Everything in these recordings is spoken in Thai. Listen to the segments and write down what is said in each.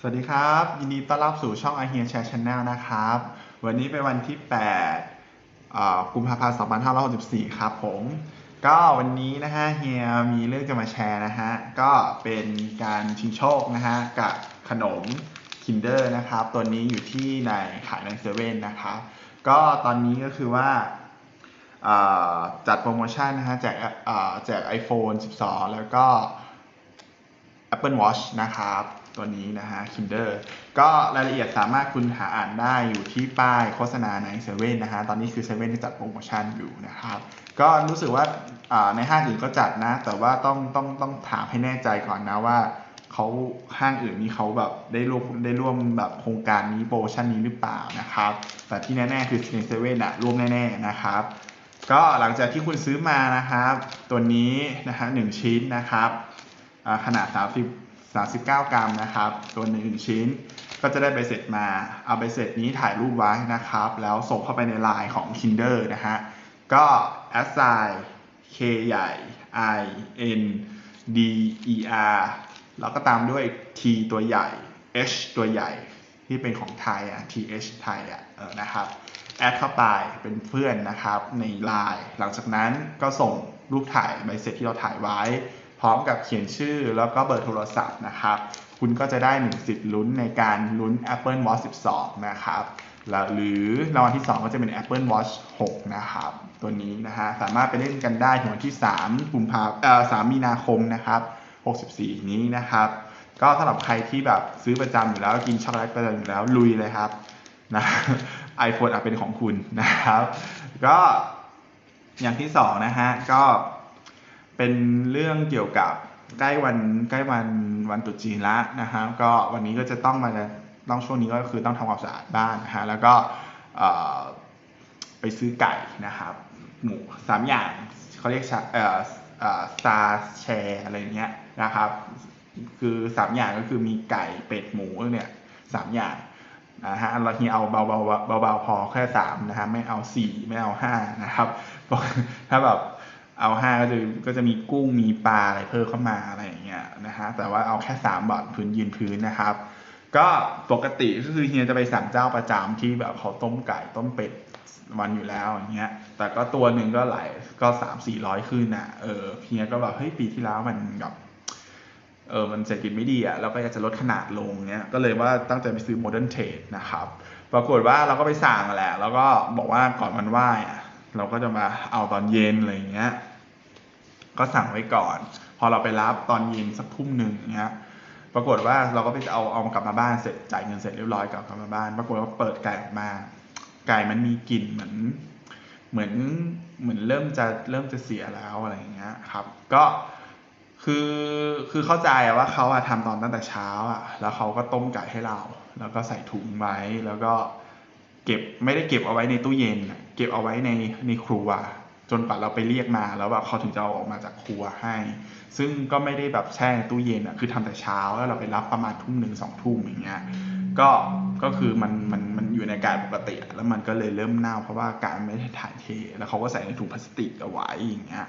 สวัสดีครับ ยินดีต้อนรับสู่ช่อง i h e a r Share Channel นะครับ วันนี้เป็นวันที่8กุมภาพันธ์2564 ครับผม ก็วันนี้นะฮะเฮียมีเรื่องจะมาแชร์นะฮะ ก็เป็นการชิงโชคนะฮะ กับขนม Kinder นะครับ ตัวนี้อยู่ที่ในขายในเซเว่นนะครับ ก็ตอนนี้ก็คือว่าจัดโปรโมชั่นนะฮะแจกแจก iPhone 12 แล้วก็ Apple Watch นะครับ ตัวนี้นะฮะ Kinder ก็รายละเอียดสามารถคุณหาอ่านได้อยู่ที่ป้ายโฆษณาในเซเว่นนะฮะ ตอนนี้คือเซเว่นที่จัดโปรโมชั่นอยู่นะครับ ก็รู้สึกว่าในห้างอื่นก็จัดนะ แต่ว่าต้องต้องต้องถามให้แน่ใจก่อนนะว่าเขาห้างอื่นนี้เขาแบบได้ร่วมได้ร่วมแบบโครงการนี้โปรโมชั่นนี้หรือเปล่านะครับ แต่ที่แน่ๆคือในเซเว่นอะร่วมแน่ๆนะครับ ก็หลังจากที่คุณซื้อมานะครับ ตัวนี้นะฮะหนึ่งชิ้นนะครับอ่าขนาด 30 39 กรัมนะครับ ตัวหนึ่งชิ้น ก็จะได้ใบเสร็จมา เอาใบเสร็จนี้ถ่ายรูปไว้นะครับ แล้วส่งเข้าไปในไลน์ของ Kinder นะฮะ ก็ assign k ใหญ่ i n d e r แล้วก็ตามด้วย t ตัวใหญ่ h ตัวใหญ่ที่เป็นของไทยอะ th ไทยอะเออนะครับแอดเข้าไปเป็นเพื่อนนะครับในไลน์หลังจากนั้นก็ส่งรูปถ่ายใบเสร็จที่เราถ่ายไว้ พร้อมกับเขียนชื่อแล้วก็เบอร์โทรศัพท์นะครับ คุณก็จะได้หนึ่งสิทธิ์ลุ้นในการลุ้น Apple Watch 12 นะครับแล้วหรือรางวัลที่ 2 ก็จะเป็น Apple Watch 6 นะครับ ตัวนี้นะฮะสามารถไปเล่นกันได้ถึงวันที่3กุมภาเอ่อ3มีนาคมนะครับ 64 นี้นะครับ ก็สำหรับใครที่แบบซื้อประจำอยู่แล้วกินช็อกโกแลตประจำอยู่แล้วลุยเลยครับนะ iPhone อาจเป็นของคุณนะครับ ก็อย่างที่สองนะฮะก็ เป็นเรื่องเกี่ยวกับใกล้วันใกล้วันวันตรุษจีนละนะฮะก็วันนี้ก็จะต้องมาต้องช่วงนี้ก็คือต้องทำความสะอาดบ้านนะฮะแล้วก็ไปซื้อไก่นะครับ หมูสามอย่างเขาเรียกชาเอ่อเอ่อซาแชร์อะไรเงี้ยนะครับ คือสามอย่างก็คือมีไก่เป็ดหมูเนี่ยสามอย่างนะฮะเราเฮียเอาเบาๆเบาๆพอแค่สามนะฮะไม่เอาสี่ไม่เอาห้านะครับถ้าแบบ เอาห้าก็จะก็จะมีกุ้งมีปลาอะไรเพิ่มเข้ามาอะไรอย่างเงี้ยนะฮะแต่ว่าเอาแค่สามบาทพื้นยืนพื้นนะครับ ก็ปกติก็คือเฮียจะไปสั่งเจ้าประจำที่แบบเขาต้มไก่ต้มเป็ดวันอยู่แล้วอย่างเงี้ย แต่ก็ตัวหนึ่งก็หลายก็สามสี่ร้อยขึ้นอะเออเฮียก็แบบเฮ้ยปีที่แล้วมันแบบเออมันเศรษฐกิจไม่ดีอะเราก็อยากจะลดขนาดลงเนี้ยก็เลยว่าตั้งใจไปซื้อ Modern Trade นะครับ ปรากฏว่าเราก็ไปสั่งแหละ แล้วก็บอกว่าก่อนมันไหว้อะ เราก็จะมาเอาตอนเย็นอะไรอย่างเงี้ย ก็สั่งไว้ก่อน พอเราไปรับตอนเย็นสักทุ่มหนึ่งเงี้ย ปรากฏว่าเราก็ไปเอาเอากลับมาบ้านเสร็จจ่ายเงินเสร็จเรียบร้อยกลับมาบ้าน ปรากฏว่าเปิดไก่ออกมา ไก่มันมีกลิ่นเหมือน เหมือนเหมือนเริ่มจะเริ่มจะเสียแล้วอะไรอย่างเงี้ยครับ ก็คือคือเข้าใจว่าเขาอะทำตอนตั้งแต่เช้าอะแล้วเขาก็ต้มไก่ให้เรา แล้วก็ใส่ถุงไว้แล้วก็ เก็บไม่ได้เก็บเอาไว้ในตู้เย็น เก็บเอาไว้ในในครัว จนกว่าเราไปเรียกมาแล้วแบบเขาถึงจะเอาออกมาจากครัวให้ ซึ่งก็ไม่ได้แบบแช่ในตู้เย็นอะคือทำแต่เช้าแล้วเราไปรับประมาณทุ่มหนึ่งสองทุ่มอย่างเงี้ยก็ก็คือมันมันมันอยู่ในอากาศปกติ แล้วมันก็เลยเริ่มเน่าเพราะว่าอากาศไม่ได้ถ่ายเท แล้วเขาก็ใส่ในถุงพลาสติกเอาไว้อย่างเงี้ย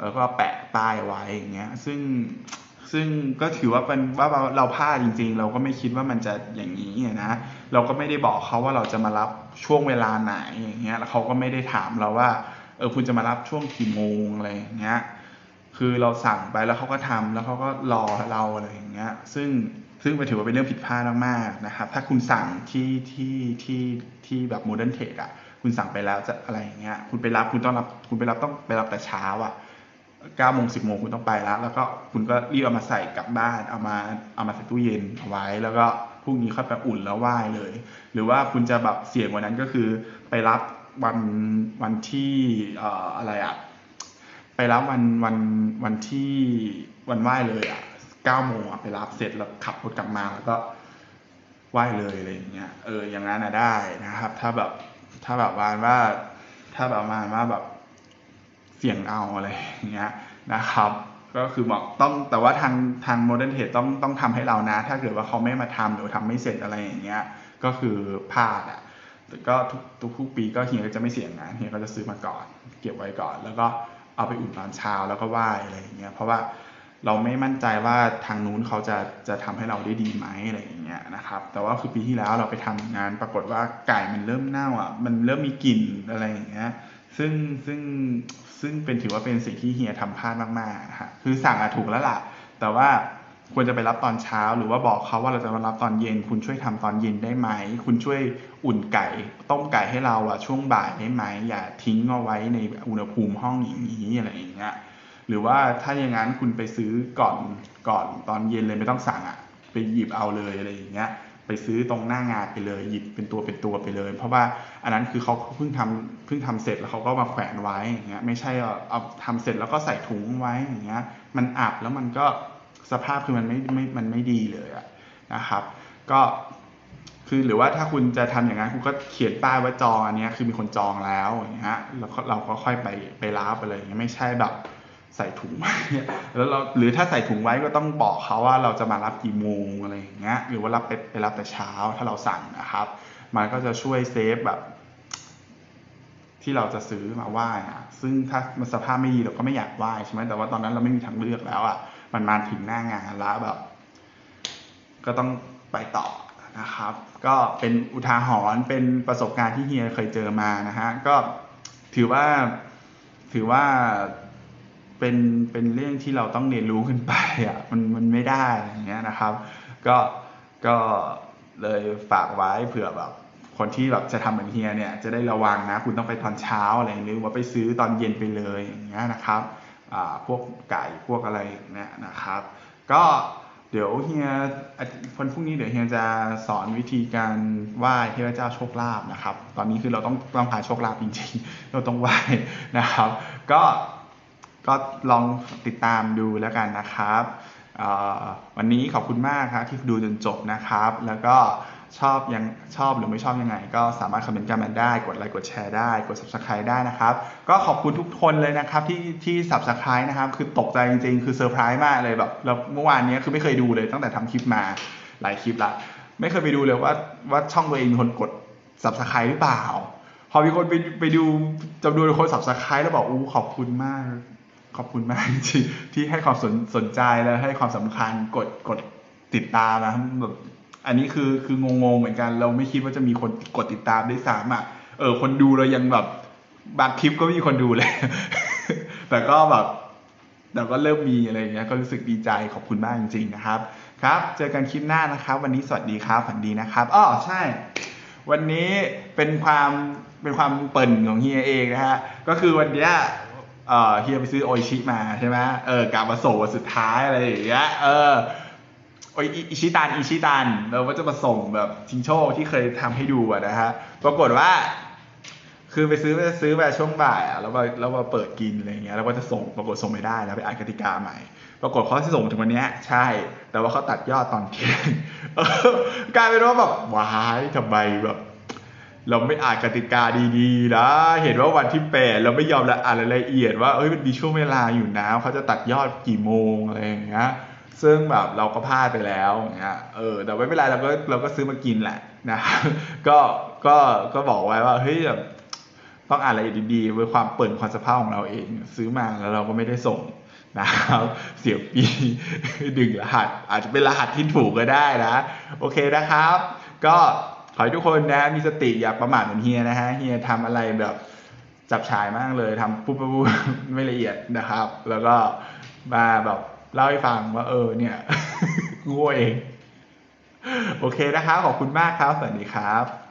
แล้วก็แปะป้ายไว้อย่างเงี้ย ซึ่ง ซึ่งก็ถือว่าเป็นว่าเราพลาดจริง ๆ เราก็ไม่คิดว่ามันจะอย่างนี้นะเราก็ไม่ได้บอกเขาว่าเราจะมารับช่วงเวลาไหนอย่างเงี้ยแล้วเขาก็ไม่ได้ถามเราว่าเออคุณจะมารับช่วงกี่โมงอะไรอย่างเงี้ยคือเราสั่งไปแล้วเขาก็ทำแล้วเขาก็รอเราอะไรอย่างเงี้ย ซึ่งซึ่งมันถือว่าเป็นเรื่องผิดพลาดมากๆนะครับ ถ้าคุณสั่งที่ที่ที่ที่แบบโมเดิร์นเทรดอะ คุณสั่งไปแล้วจะอะไรอย่างเงี้ย คุณไปรับคุณต้องรับคุณไปรับต้องไปรับแต่เช้าอะ เก้าโมงสิบโมงคุณต้องไปแล้ว แล้วก็คุณก็รีบเอามาใส่กลับบ้านเอามาเอามาใส่ตู้เย็นเอาไว้ แล้วก็พรุ่งนี้ค่อยไปอุ่นแล้วไหว้เลย หรือว่าคุณจะแบบเสี่ยงกว่านั้นก็คือไปรับวันวันที่เอ่ออะไรอะไปรับวันวันวันที่วันไหว้เลยอะเก้าโมงอะไปรับเสร็จแล้วขับรถกลับมาแล้วก็ไหว้เลยอะไรอย่างเงี้ยเอออย่างนั้นอะได้นะครับ ถ้าแบบถ้าแบบว่าว่าถ้าแบบมาว่าแบบ เสี่ยงเอาอะไรอย่างเงี้ยนะครับ ก็คือบอกต้องแต่ว่าทางทางโมเดิร์นเทรดต้องต้องทำให้เรานะ ถ้าเกิดว่าเขาไม่มาทำหรือทำไม่เสร็จอะไรอย่างเงี้ยก็คือพลาดอะแต่ก็ทุกทุกทุกปีก็เฮียก็จะไม่เสี่ยงนะเฮียก็จะซื้อมาก่อน เก็บไว้ก่อน แล้วก็เอาไปอุ่นตอนเช้าแล้วก็ไหว้อะไรอย่างเงี้ยเพราะว่าเราไม่มั่นใจว่าทางนู้นเขาจะจะทำให้เราได้ดีไหมอะไรอย่างเงี้ยนะครับ แต่ว่าคือปีที่แล้วเราไปทำงานปรากฏว่าไก่มันเริ่มเน่าอะมันเริ่มมีกลิ่นอะไรอย่างเงี้ย ซึ่งซึ่งซึ่งเป็นถือว่าเป็นสิ่งที่เฮียทำพลาดมากๆนะฮะคือสั่งอะถูกแล้วล่ะ แต่ว่าควรจะไปรับตอนเช้า หรือว่าบอกเขาว่าเราจะมารับตอนเย็น คุณช่วยทำตอนเย็นได้ไหม คุณช่วยอุ่นไก่ ต้มไก่ให้เราอะช่วงบ่ายได้ไหม อย่าทิ้งเอาไว้ในอุณหภูมิห้องอย่างนี้อะไรอย่างเงี้ยหรือว่าถ้าอย่างนั้นคุณไปซื้อก่อนก่อนตอนเย็นเลยไม่ต้องสั่งอะไปหยิบเอาเลยอะไรอย่างเงี้ย ไปซื้อตรงหน้างานไปเลย หยิบเป็นตัวเป็นตัวไปเลย เพราะว่าอันนั้นคือเขาเพิ่งทำเพิ่งทำเสร็จแล้วเขาก็มาแขวนไว้อย่างเงี้ยไม่ใช่เอาเอาทำเสร็จแล้วก็ใส่ถุงไว้อย่างเงี้ยมันอับแล้วมันก็สภาพคือมันไม่ไม่มันไม่ดีเลยอะนะครับ ก็คือหรือว่าถ้าคุณจะทำอย่างนั้นคุณก็เขียนป้ายว่าจองอันนี้คือมีคนจองแล้วอย่างเงี้ยแล้วก็เราก็ค่อยไปไปรับไปเลยไม่ใช่แบบ ใส่ถุงไว้แล้วเราหรือถ้าใส่ถุงไว้ก็ต้องบอกเขาว่าเราจะมารับกี่โมงอะไรอย่างเงี้ยหรือว่ารับไปไปรับแต่เช้าถ้าเราสั่งนะครับ มันก็จะช่วยเซฟแบบ ที่เราจะซื้อมาไหว้อะซึ่งถ้ามันสภาพไม่ดีเราก็ไม่อยากไหว้ใช่ไหมแต่ว่าตอนนั้นเราไม่มีทางเลือกแล้วอะมันมาถึงหน้างานแล้วแบบ ก็ต้องไปต่อนะครับ ก็เป็นอุทาหรณ์เป็นประสบการณ์ที่เฮียเคยเจอมานะฮะก็ถือว่าถือว่า เป็นเป็นเรื่องที่เราต้องเรียนรู้ขึ้นไปอะมันมันไม่ได้อย่างเงี้ยนะครับ ก็ก็เลยฝากไว้เผื่อแบบคนที่แบบจะทำเหมือนเฮียเนี่ยจะได้ระวังนะ คุณต้องไปตอนเช้าอะไรหรือว่าไปซื้อตอนเย็นไปเลยอย่างเงี้ยนะครับอ่าพวกไก่พวกอะไรเนี่ยนะครับ ก็เดี๋ยวเฮียวันพรุ่งนี้เดี๋ยวเฮียจะสอนวิธีการไหว้เทพเจ้าโชคลาภนะครับ ตอนนี้คือเราต้องต้องหาโชคลาภจริงๆ เราต้องไหว้นะครับ ก็ ก็ลองติดตามดูแล้วกันนะครับ วันนี้ขอบคุณมากครับที่ดูจนจบนะครับ แล้วก็ชอบยังชอบหรือไม่ชอบยังไง ก็สามารถคอมเมนต์กันมาได้ กดไลค์กดแชร์ได้ กด subscribe ได้นะครับ ก็ขอบคุณทุกคนเลยนะครับที่ที่ subscribe นะครับ คือตกใจจริงๆ คือเซอร์ไพรส์มากเลยแบบแล้วเมื่อวานนี้คือไม่เคยดูเลยตั้งแต่ทำคลิปมาหลายคลิปละ ไม่เคยไปดูเลยว่าว่าช่องตัวเองมีคนกด subscribe หรือเปล่า พอมีคนไปไปดูจำนวนคน subscribe แล้วบอกอู้ขอบคุณมาก ขอบคุณมากจริงๆที่ให้ความสนสนใจและให้ความสำคัญกดกดติดตามนะแบบอันนี้คือคืองงๆเหมือนกัน เราไม่คิดว่าจะมีคนกดติดตามได้สามอะเออ คนดูเรายังแบบบางคลิปก็ไม่มีคนดูเลยแต่ก็แบบแต่ก็เริ่มมีอะไรอย่างเงี้ยก็รู้สึกดีใจขอบคุณมากจริง ๆ นะครับ ครับ เจอกันคลิปหน้านะครับ วันนี้สวัสดีครับฝันดีนะครับอ้อใช่ วันนี้เป็นความเป็นความเปิ่นของเฮียเองนะฮะก็คือวันเนี้ย เอ่อเฮียไปซื้อโอชิมาใช่ไหมเออกามาโซสุดท้ายอะไรอย่างเงี้ยเออโออิอิชิตันอิชิตันเราก็จะมาส่งแบบชิงโชคที่เคยทำให้ดูะนะฮะปรากฏว่า คือไปซื้อไปซื้อไปช่วงบ่ายอะแล้วมาแล้วมาเปิดกินอะไรเงี้ยแล้วก็จะส่งปรากฏส่งไม่ได้แล้วไปอ่านกติกาใหม่ ปรากฏเขาที่ส่งถึงวันนี้ใช่ แต่ว่าเขาตัดยอดตอนเที่ยงกลายเป็นว่าแบบวายทำไมแบบ เราไม่อ่านกติกาดีๆนะเห็นว่าวันที่แปดเราไม่ยอมละอ่านรายละเอียดว่าเอ้ยมันมีช่วงเวลาอยู่นะเขาจะตัดยอดกี่โมงอะไรอย่างเงี้ยซึ่งแบบเราก็พลาดไปแล้วอย่างเงี้ยเออแต่ไม่เป็นไรเราก็เราก็ซื้อมากินแหละนะก็ก็ก็บอกไว้ว่าเฮ้ยแบบต้องอ่านรายละเอียดดีๆเพื่อความเปิดความสภาพของเราเอง ซื้อมาแล้วเราก็ไม่ได้ส่งนะครับเสียปีดึงรหัส อาจจะเป็นรหัสที่ถูกก็ได้นะ โอเคนะครับ ก็ ขอให้ทุกคนนะ มีสติอย่าประมาทเหมือนเฮียนะฮะ เฮียทำอะไรแบบจับฉายมากเลยทำปุ๊บปุ๊บไม่ละเอียดนะครับ แล้วก็มาแบบเล่าให้ฟังว่าเออเนี่ยโง่เอง โอเคนะครับขอบคุณมากครับ สวัสดีครับ